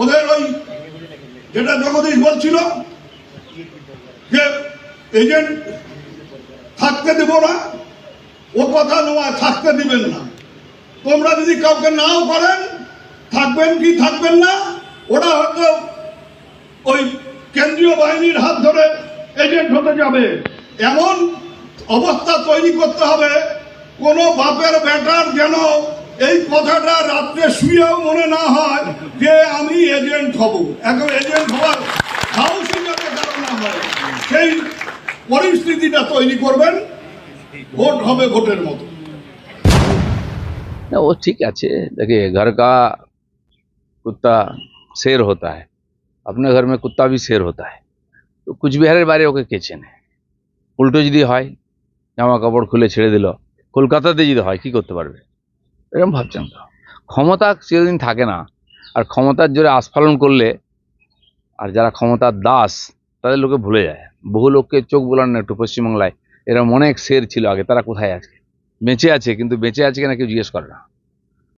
ওদের ওই যেটা জগদীশ বলছিল যে এজেন্ট থাকতে দেব না, ও কথা নয় থাকতে দিবেন না। তোমরা যদি কাউকে নাও করেন, থাকবেন কি থাকবেন না, ওরা হয়তো ওই কেন্দ্রীয় বাহিনীর হাত ধরে এজেন্ট হতে যাবে। এমন অবস্থা তৈরি করতে হবে, কোনো বাপের বেটার যেন এই কথাটা রাত্রে শুয়েও মনে না হয় এজেন্ট হব এখন এজেন্ট হওয়ার সাহসী যাতে কারণ না হয় সেই পরিস্থিতিটা তৈরি করবেন ভোট হবে ভোটের মতো ना वो ठीक अच्छे देखिए घर का कुत्ता शेर होता है अपने घर में कुत्ता भी शेर होता है তো কুচবিহারের বাইরে ওকে কে চেনে উল্টো যদি হয় জামা কাপড় খুলে ছেড়ে দিল কলকাতাতে যদি হয় কি করতে পারবে এরকম ভাবছেন তো ক্ষমতা চিরদিন থাকে না আর ক্ষমতার জোরে আস্ফালন করলে আর যারা ক্ষমতার দাস, তাদের লোকে ভুলে যায়। বহু লোককে চোখ বোলান না একটু পশ্চিমবাংলায়। এরকম অনেক শের ছিল আগে, তারা কোথায় আছে? বেঁচে আছে, কিন্তু বেঁচে আছে কিনা কেউ জিজ্ঞেস করে না।